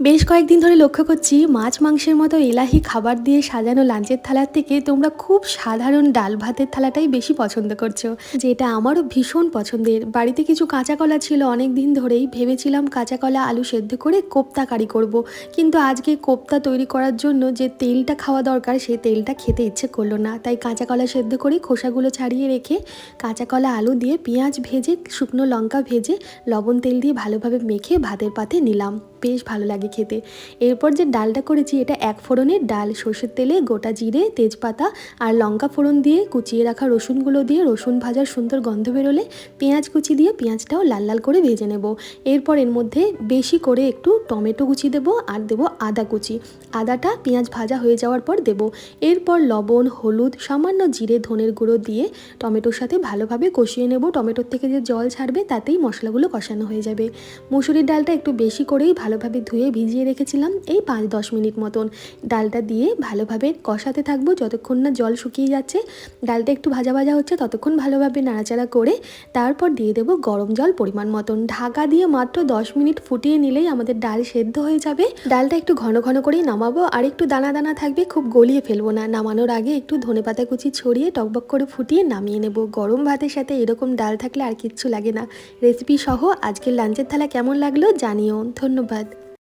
বেশ কয়েকদিন ধরে লক্ষ্য করছি মাছ মাংসের মতো এলাহি খাবার দিয়ে সাজানো লাঞ্চের থালার থেকে তোমরা খুব সাধারণ ডাল ভাতের থালাটাই বেশি পছন্দ করছ, যেটা আমারও ভীষণ পছন্দের। বাড়িতে কিছু কাঁচা কলা ছিল অনেক দিন ধরেই ভেবেছিলাম কাঁচা কলা আলু সেদ্ধ করে কোপ্তা কারি করব। কিন্তু আজকে কোপ্তা তৈরি করার জন্য যে তেলটা খাওয়া দরকার সেই তেলটা খেতে ইচ্ছে করল না। তাই কাঁচা কলা সেদ্ধ করে খোসাগুলো ছাড়িয়ে রেখে কাঁচা কলা আলু দিয়ে পেঁয়াজ ভেজে, শুকনো লঙ্কা ভেজে, লবণ তেল দিয়ে ভালোভাবে মেখে ভাতের পাতে নিলাম। বেশ ভালো লাগে। খেতে। এরপর যে ডালটা করেছি, এটা এক ফোড়নের ডাল, সর্ষের তেলে গোটা জিরে, তেজপাতা আর লঙ্কা ফোড়ন দিয়ে কুচিয়ে রাখা রসুনগুলো দিয়ে রসুন ভাজার সুন্দর গন্ধ বেরোলে পেঁয়াজ কুচি দিয়ে পেঁয়াজটাও লাল লাল করে ভেজে নেব। এরপর এর মধ্যে বেশি করে একটু টমেটো কুচি দেবো আর দেবো আদা কুচি। আদাটা পেঁয়াজ ভাজা হয়ে যাওয়ার পর দেব। এরপর লবণ, হলুদ, সামান্য জিরে, ধনের গুঁড়ো দিয়ে টমেটোর সাথে ভালোভাবে কষিয়ে নেব। টমেটোর থেকে যে জল ছাড়বে, তাতেই মশলাগুলো কষানো হয়ে যাবে। মুসুরির ডালটা একটু বেশি করেই ভালোভাবে ধুয়ে ভিজিয়ে রেখেছিলাম এই পাঁচ দশ মিনিট মতন। ডালটা দিয়ে ভালোভাবে কষাতে থাকব যতক্ষণ না জল শুকিয়ে যাচ্ছে। ডালটা একটু ভাজা ভাজা হচ্ছে ততক্ষণ ভালোভাবে নাড়াচাড়া করে তারপর দিয়ে দেবো গরম জল পরিমাণ মতন। ঢাকা দিয়ে মাত্র দশ মিনিট ফুটিয়ে নিলেই আমাদের ডাল সেদ্ধ হয়ে যাবে। ডালটা একটু ঘন ঘন করেই নামাবো। আর একটু দানা দানা থাকবে খুব গলিয়ে ফেলব না। নামানোর আগে একটু ধনেপাতা কুচি ছড়িয়ে টকবক করে ফুটিয়ে নামিয়ে নেব। গরম ভাতের সাথে এরকম ডাল থাকলে আর কিচ্ছু লাগে না। রেসিপি সহ আজকের লাঞ্চের থালা কেমন লাগল জানিও। ধন্যবাদ।